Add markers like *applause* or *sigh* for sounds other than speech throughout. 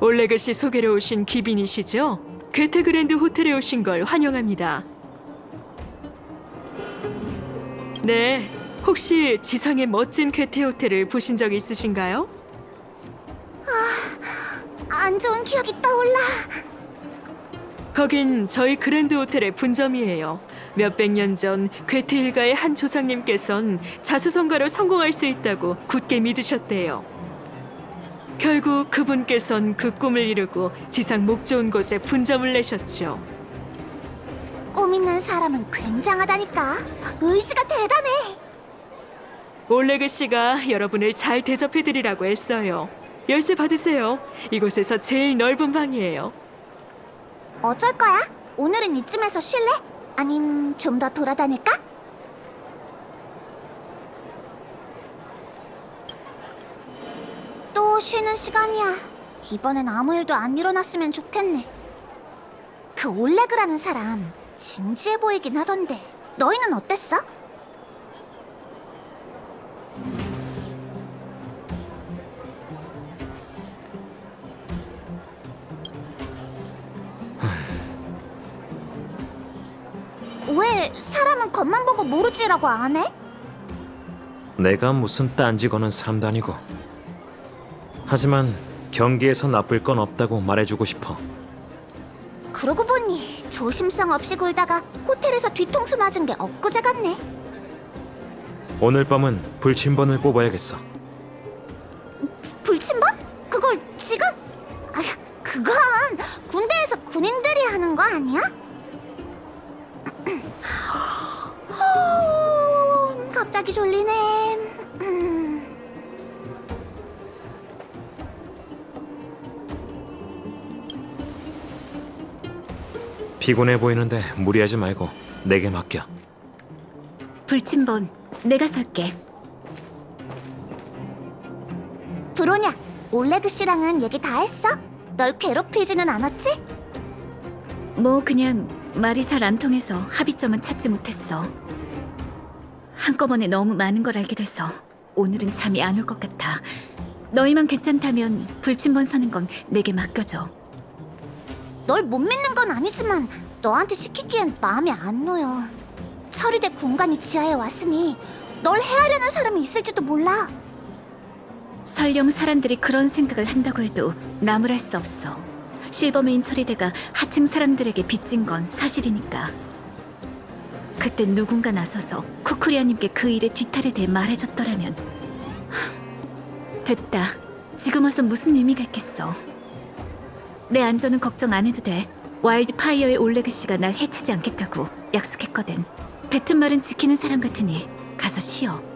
올레그 씨 소개로 오신 기빈이시죠? 괴테 그랜드 호텔에 오신 걸 환영합니다. 네, 혹시 지상의 멋진 괴테 호텔을 보신 적 있으신가요? 안 좋은 기억이 떠올라. 거긴 저희 그랜드 호텔의 분점이에요. 몇백 년 전 괴테 일가의 한 조상님께선 자수성가로 성공할 수 있다고 굳게 믿으셨대요. 결국 그분께선 그 꿈을 이루고 지상 목 좋은 곳에 분점을 내셨죠. 꿈 있는 사람은 굉장하다니까. 의지가 대단해. 올레그 씨가 여러분을 잘 대접해드리라고 했어요. 열쇠 받으세요. 이곳에서 제일 넓은 방이에요. 어쩔 거야? 오늘은 이쯤에서 쉴래? 아님 좀 더 돌아다닐까? 또 쉬는 시간이야. 이번엔 아무 일도 안 일어났으면 좋겠네. 그 올레그라는 사람 진지해 보이긴 하던데 너희는 어땠어? 왜 사람은 겉만 보고 모르지라고 안 해? 내가 무슨 딴지 거는 사람도 아니고. 하지만 경기에서 나쁠 건 없다고 말해주고 싶어. 그러고 보니 조심성 없이 굴다가 호텔에서 뒤통수 맞은 게 엊그제 같네. 오늘 밤은 불침번을 뽑아야겠어. 피곤해 보이는데 무리하지 말고 내게 맡겨. 불침번 내가 설게. 브로냐, 올레그 씨랑은 얘기 다 했어? 널 괴롭히지는 않았지? 뭐 그냥 말이 잘 안 통해서 합의점은 찾지 못했어. 한꺼번에 너무 많은 걸 알게 돼서 오늘은 잠이 안 올 것 같아. 너희만 괜찮다면 불침번 서는 건 내게 맡겨줘. 널 못 믿는 건 아니지만 너한테 시키기엔 마음이 안 놓여. 서리대 군관이 지하에 왔으니 널 해하려는 사람이 있을지도 몰라. 설령 사람들이 그런 생각을 한다고 해도 나무랄 수 없어. 실버메인 처리대가 하층 사람들에게 빚진 건 사실이니까. 그때 누군가 나서서 쿠쿠리아님께 그 일의 뒤탈에 대해 말해줬더라면 하, 됐다. 지금 와서 무슨 의미가 있겠어. 내 안전은 걱정 안 해도 돼. 와일드 파이어의 올레그 씨가 날 해치지 않겠다고 약속했거든. 뱉은 말은 지키는 사람 같으니 가서 쉬어.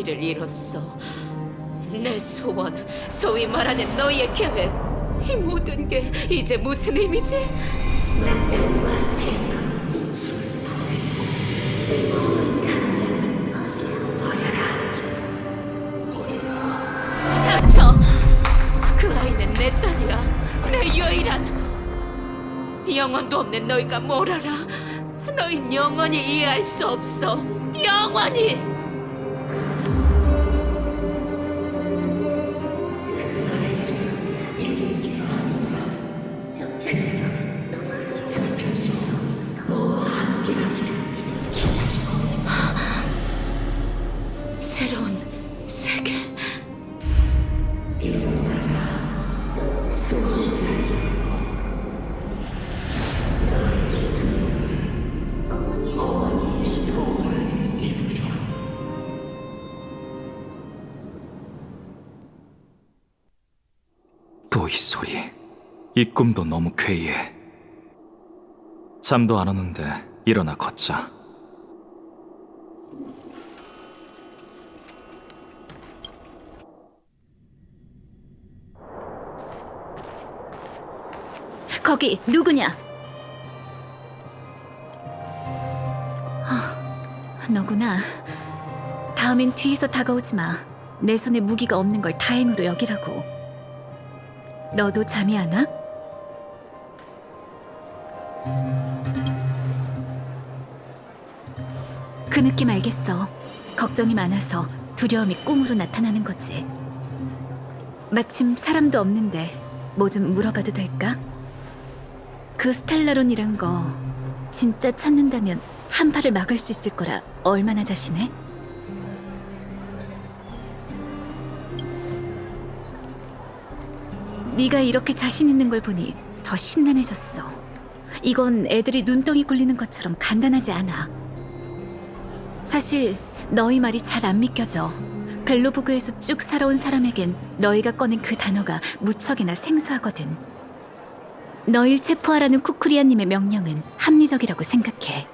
그 아이를 잃었어. 내 소원, 소위 말하는 너희의 계획, 이 모든 게 이제 무슨 의미지? 그 영혼도 없는 너희가 뭘 알아? 너흰 영원히 이해할 수 없어. 영원히! 소리. 이 꿈도 너무 괴이해. 잠도 안 오는데 일어나 걷자. 거기 누구냐? 아, 너구나. 다음엔 뒤에서 다가오지 마. 내 손에 무기가 없는 걸 다행으로 여기라고. 너도 잠이 안 와? 그 느낌 알겠어. 걱정이 많아서 두려움이 꿈으로 나타나는 거지. 마침 사람도 없는데 뭐 좀 물어봐도 될까? 그 스텔라론이란 거 진짜 찾는다면 한 발을 막을 수 있을 거라 얼마나 자신해? 네가 이렇게 자신 있는 걸 보니 더 심란해졌어. 이건 애들이 눈덩이 굴리는 것처럼 간단하지 않아. 사실 너희 말이 잘 안 믿겨져. 벨로보그에서 쭉 살아온 사람에겐 너희가 꺼낸 그 단어가 무척이나 생소하거든. 너일 체포하라는 쿠쿠리아님의 명령은 합리적이라고 생각해.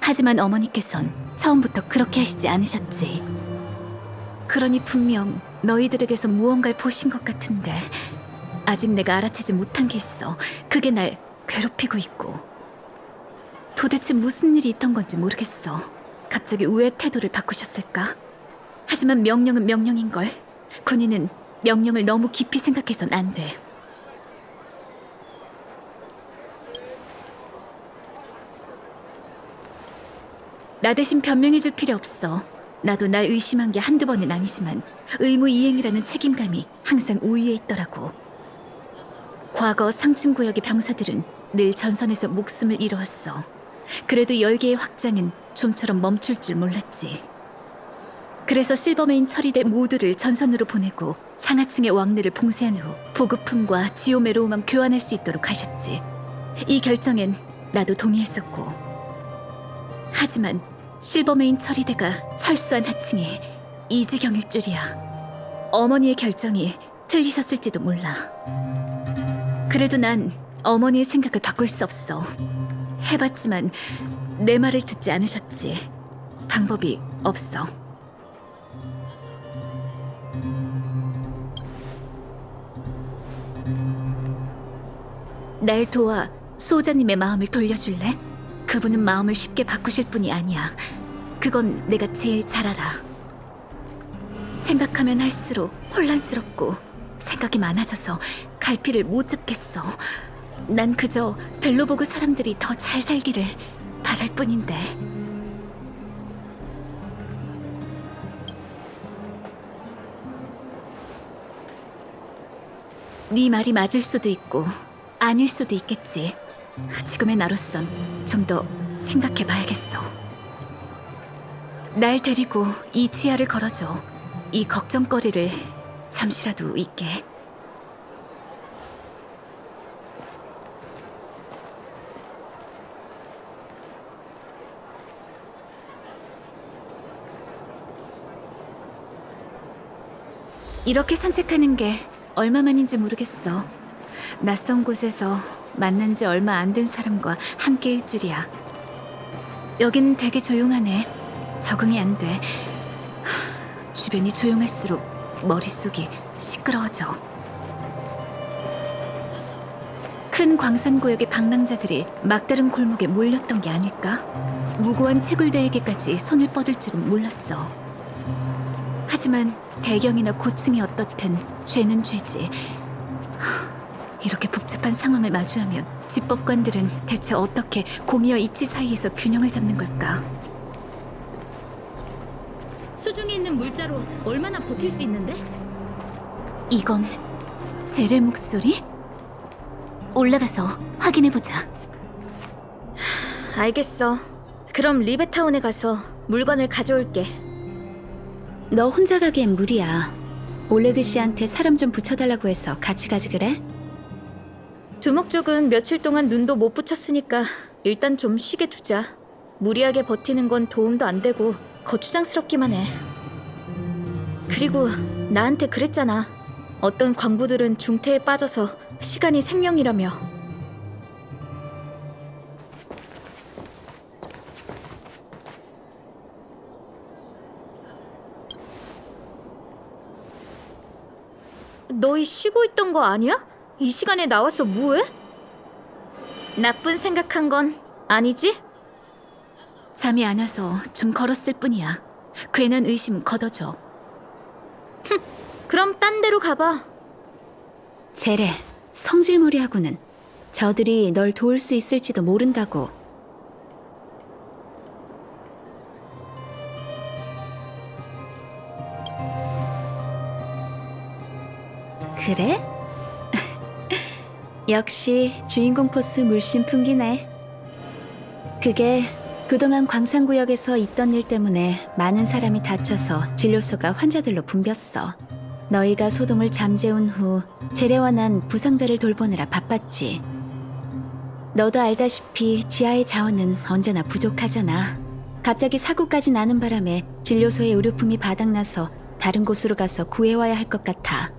하지만 어머니께선 처음부터 그렇게 하시지 않으셨지. 그러니 분명 너희들에게서 무언가를 보신 것 같은데 아직 내가 알아채지 못한 게 있어. 그게 날 괴롭히고 있고. 도대체 무슨 일이 있던 건지 모르겠어. 갑자기 왜 태도를 바꾸셨을까? 하지만 명령은 명령인걸. 군인은 명령을 너무 깊이 생각해선 안 돼. 나 대신 변명해줄 필요 없어. 나도 날 의심한 게 한두 번은 아니지만 의무 이행이라는 책임감이 항상 우위에 있더라고. 과거 상층구역의 병사들은 늘 전선에서 목숨을 잃어왔어. 그래도 열개의 확장은 좀처럼 멈출 줄 몰랐지. 그래서 실버메인 처리대 모두를 전선으로 보내고 상하층의 왕래를 봉쇄한 후 보급품과 지오메로우만 교환할 수 있도록 하셨지. 이 결정엔 나도 동의했었고. 하지만 실버메인 처리대가 철수한 하층이 이 지경일 줄이야. 어머니의 결정이 틀리셨을지도 몰라. 그래도 난 어머니의 생각을 바꿀 수 없어. 해봤지만 내 말을 듣지 않으셨지. 방법이 없어. 날 도와 수호자님의 마음을 돌려줄래? 그분은 마음을 쉽게 바꾸실 분이 아니야. 그건 내가 제일 잘 알아. 생각하면 할수록 혼란스럽고 생각이 많아져서 갈피를 못 잡겠어. 난 그저 벨로보그 사람들이 더 잘 살기를 바랄 뿐인데. 네 말이 맞을 수도 있고 아닐 수도 있겠지. 지금의 나로선 좀 더 생각해 봐야겠어. 날 데리고 이 지하를 걸어줘. 이 걱정거리를 잠시라도 잊게. 이렇게 산책하는 게 얼마만인지 모르겠어. 낯선 곳에서 만난 지 얼마 안 된 사람과 함께일 줄이야. 여긴 되게 조용하네. 적응이 안 돼. 하, 주변이 조용할수록 머릿속이 시끄러워져. 큰 광산구역의 방랑자들이 막다른 골목에 몰렸던 게 아닐까? 무고한 채굴대에게까지 손을 뻗을 줄은 몰랐어. 하지만 배경이나 고충이 어떻든 죄는 죄지. 하, 이렇게 복잡한 상황을 마주하면 집법관들은 대체 어떻게 공의와 이치 사이에서 균형을 잡는 걸까? 있는 물자로 얼마나 버틸 수 있는데? 이건 젤의 목소리? 올라가서 확인해보자. 알겠어. 그럼 리베타운에 가서 물건을 가져올게. 너 혼자 가기엔 무리야. 올레그 씨한테 사람 좀 붙여달라고 해서 같이 가지 그래? 두목 쪽은 며칠 동안 눈도 못 붙였으니까 일단 좀 쉬게 두자. 무리하게 버티는 건 도움도 안 되고 거추장스럽기만 해. 그리고 나한테 그랬잖아. 어떤 광부들은 중태에 빠져서 시간이 생명이라며. 너희 쉬고 있던 거 아니야? 이 시간에 나와서 뭐해? 나쁜 생각한 건 아니지? 잠이 안 와서 좀 걸었을 뿐이야. 괜한 의심 걷어줘. 그럼 딴 데로 가봐. 제래, 성질머리하고는 저들이 널 도울 수 있을지도 모른다고. 그래? *laughs* 역시 주인공 포스 물씬 풍기네. 그게 그동안 광산구역에서 있던 일 때문에 많은 사람이 다쳐서 진료소가 환자들로 붐볐어. 너희가 소동을 잠재운 후 재래와 난 부상자를 돌보느라 바빴지. 너도 알다시피 지하의 자원은 언제나 부족하잖아. 갑자기 사고까지 나는 바람에 진료소의 의료품이 바닥나서 다른 곳으로 가서 구해와야 할 것 같아.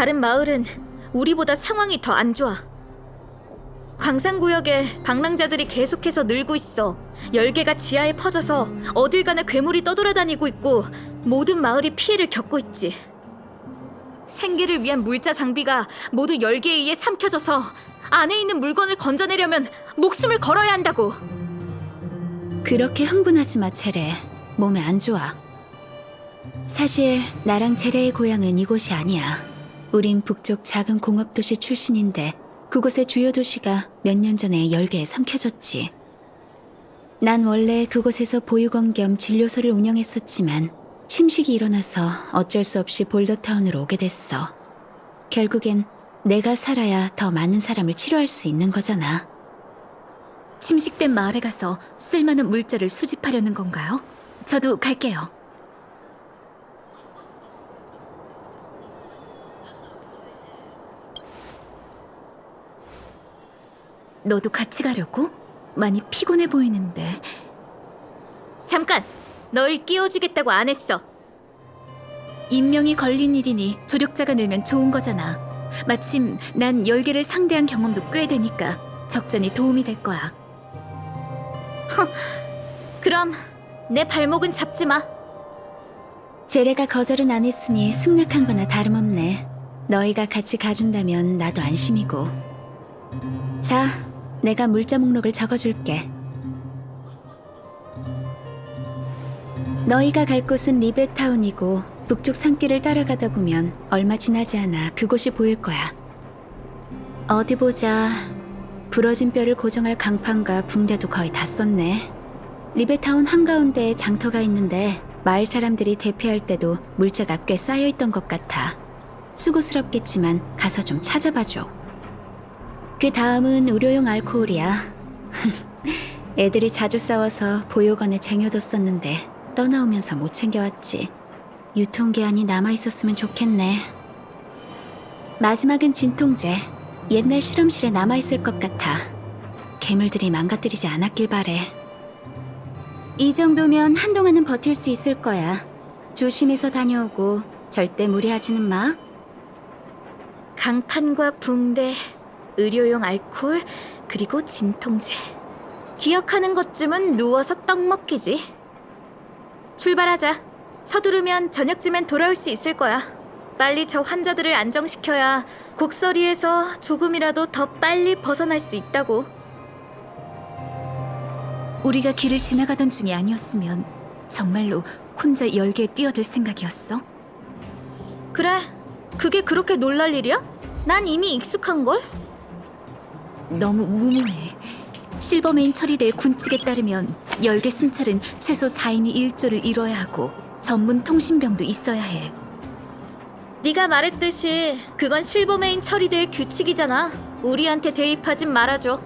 다른 마을은 우리보다 상황이 더 안 좋아. 광산구역에 방랑자들이 계속해서 늘고 있어. 열개가 지하에 퍼져서 어딜 가나 괴물이 떠돌아다니고 있고 모든 마을이 피해를 겪고 있지. 생계를 위한 물자 장비가 모두 열개에 의해 삼켜져서 안에 있는 물건을 건져내려면 목숨을 걸어야 한다고. 그렇게 흥분하지 마, 체레. 몸에 안 좋아. 사실 나랑 체레의 고향은 이곳이 아니야. 우린 북쪽 작은 공업도시 출신인데 그곳의 주요 도시가 몇 년 전에 열개에 삼켜졌지. 난 원래 그곳에서 보육원 겸 진료소를 운영했었지만 침식이 일어나서 어쩔 수 없이 볼더타운으로 오게 됐어. 결국엔 내가 살아야 더 많은 사람을 치료할 수 있는 거잖아. 침식된 마을에 가서 쓸만한 물자를 수집하려는 건가요? 저도 갈게요. 너도 같이 가려고? 많이 피곤해 보이는데. 잠깐! 널 끼워주겠다고 안 했어. 인명이 걸린 일이니 조력자가 늘면 좋은 거잖아. 마침 난 열개를 상대한 경험도 꽤 되니까 적잖이 도움이 될 거야. 그럼 내 발목은 잡지 마. 제레가 거절은 안 했으니 승낙한 거나 다름없네. 너희가 같이 가준다면 나도 안심이고. 자, 내가 물자 목록을 적어줄게. 너희가 갈 곳은 리베타운이고 북쪽 산길을 따라가다 보면 얼마 지나지 않아 그곳이 보일 거야. 어디 보자. 부러진 뼈를 고정할 강판과 붕대도 거의 다 썼네. 리베타운 한가운데에 장터가 있는데 마을 사람들이 대피할 때도 물자가 꽤 쌓여 있던 것 같아. 수고스럽겠지만 가서 좀 찾아봐줘. 그 다음은 의료용 알코올이야. *laughs* 애들이 자주 싸워서 보육원에 쟁여뒀었는데 떠나오면서 못 챙겨왔지. 유통기한이 남아있었으면 좋겠네. 마지막은 진통제. 옛날 실험실에 남아있을 것 같아. 괴물들이 망가뜨리지 않았길 바래. 이 정도면 한동안은 버틸 수 있을 거야. 조심해서 다녀오고 절대 무리하지는 마. 강판과 붕대, 의료용 알코올, 그리고 진통제. 기억하는 것쯤은 누워서 떡 먹기지. 출발하자. 서두르면 저녁쯤엔 돌아올 수 있을 거야. 빨리 저 환자들을 안정시켜야 곡서리에서 조금이라도 더 빨리 벗어날 수 있다고. 우리가 길을 지나가던 중이 아니었으면 정말로 혼자 열기에 뛰어들 생각이었어? 그래. 그게 그렇게 놀랄 일이야? 난 이미 익숙한 걸. 너무 무모해. 실버메인 처리대의 군칙에 따르면 열개 순찰은 최소 4인이 1조를 이뤄야 하고 전문 통신병도 있어야 해. 네가 말했듯이 그건 실버메인 처리대의 규칙이잖아. 우리한테 대입하진 말아줘.